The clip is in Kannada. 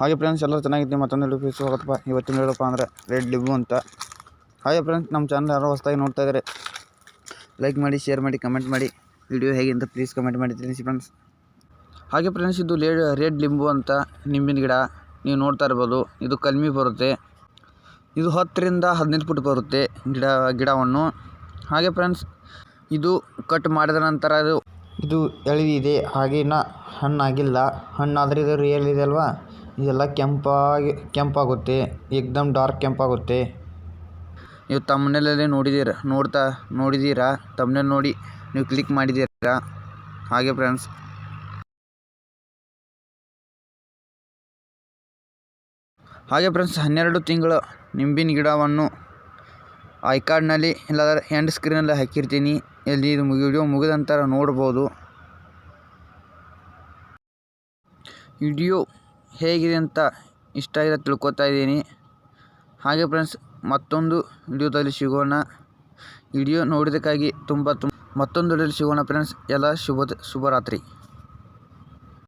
ಹಾಗೆ ಫ್ರೆಂಡ್ಸ್ ಎಲ್ಲರೂ ಚೆನ್ನಾಗಿದ್ದೀನಿ, ಮತ್ತೊಂದು ಹಿಡಿದು ಫೀಸ್ ಹೋಗುತ್ತಪ್ಪ ಇವತ್ತಿನ ಹೇಳಪ್ಪ ಅಂದರೆ ರೆಡ್ ಲಿಂಬು ಅಂತ. ಹಾಗೆ ಫ್ರೆಂಡ್ಸ್ ನಮ್ಮ ಚಾನಲ್ ಯಾರೋ ಹೊಸದಾಗಿ ನೋಡ್ತಾ ಇದ್ದಾರೆ ಲೈಕ್ ಮಾಡಿ ಶೇರ್ ಮಾಡಿ ಕಮೆಂಟ್ ಮಾಡಿ. ವಿಡಿಯೋ ಹೇಗೆ ಅಂತ ಪ್ಲೀಸ್ ಕಮೆಂಟ್ ಮಾಡಿ ತಿಳಿಸಿ ಫ್ರೆಂಡ್ಸ್ ಹಾಗೆ ಫ್ರೆಂಡ್ಸ್ ಇದು ಲೇಡ್ ರೆಡ್ ಲಿಂಬು ಅಂತ ನಿಂಬಿನ ಗಿಡ. ನೀವು ನೋಡ್ತಾ ಇರ್ಬೋದು, ಇದು ಕಲ್ಮಿ ಬರುತ್ತೆ. ಇದು ಹತ್ತರಿಂದ ಹದಿನೈದು ಫುಟ್ ಬರುತ್ತೆ ಗಿಡ, ಗಿಡವನ್ನು. ಹಾಗೆ ಫ್ರೆಂಡ್ಸ್ ಇದು ಕಟ್ ಮಾಡಿದ ನಂತರ ಅದು, ಇದು ಎಳೆದಿದೆ ಹಾಗೆ ಇನ್ನು ಹಣ್ಣಾಗಿಲ್ಲ. ಹಣ್ಣಾದರೆ ಇದು ರಿಯಲ್ ಇದೆ ಅಲ್ವಾ? ಇದೆಲ್ಲ ಕೆಂಪಾಗಿ, ಕೆಂಪಾಗುತ್ತೆ ಏಕ್ದಮ್ ಡಾರ್ಕ್ ಕೆಂಪಾಗುತ್ತೆ. ನೀವು ತಮ್ಮನೇಲಲ್ಲಿ ನೋಡಿದ್ದೀರ ನೋಡ್ತಾ ನೋಡಿದ್ದೀರಾ ತಮ್ಮನೇಲಿ ನೋಡಿ ನೀವು ಕ್ಲಿಕ್ ಮಾಡಿದ್ದೀರಾ ಹಾಗೆ ಫ್ರೆಂಡ್ಸ್ ಹಾಗೆ ಫ್ರೆಂಡ್ಸ್ ಹನ್ನೆರಡು ತಿಂಗಳು ನಿಂಬಿನ ಗಿಡವನ್ನು ಐ ಕಾರ್ಡ್ನಲ್ಲಿ ಇಲ್ಲಾದ್ರೆ ಎಂಡ್ ಸ್ಕ್ರೀನಲ್ಲಿ ಹಾಕಿರ್ತೀನಿ. ಇಲ್ಲಿ ಇದು ವಿಡಿಯೋ ಮುಗಿದ ನಂತರ ನೋಡ್ಬೋದು. ವಿಡಿಯೋ ಹೇಗಿದೆ ಅಂತ ಇಷ್ಟ ಆಗಿದೆ ತಿಳ್ಕೊತಾ ಇದ್ದೀನಿ. ಹಾಗೆ ಫ್ರೆಂಡ್ಸ್ ಮತ್ತೊಂದು ವಿಡಿಯೋದಲ್ಲಿ ಸಿಗೋಣ. ವಿಡಿಯೋ ನೋಡಿದ್ದಕ್ಕಾಗಿ ತುಂಬ ತುಂಬ ಮತ್ತೊಂದು ವಿಡಿಯೋದಲ್ಲಿ ಸಿಗೋಣ ಫ್ರೆಂಡ್ಸ್ ಎಲ್ಲ ಶುಭ ಶುಭರಾತ್ರಿ.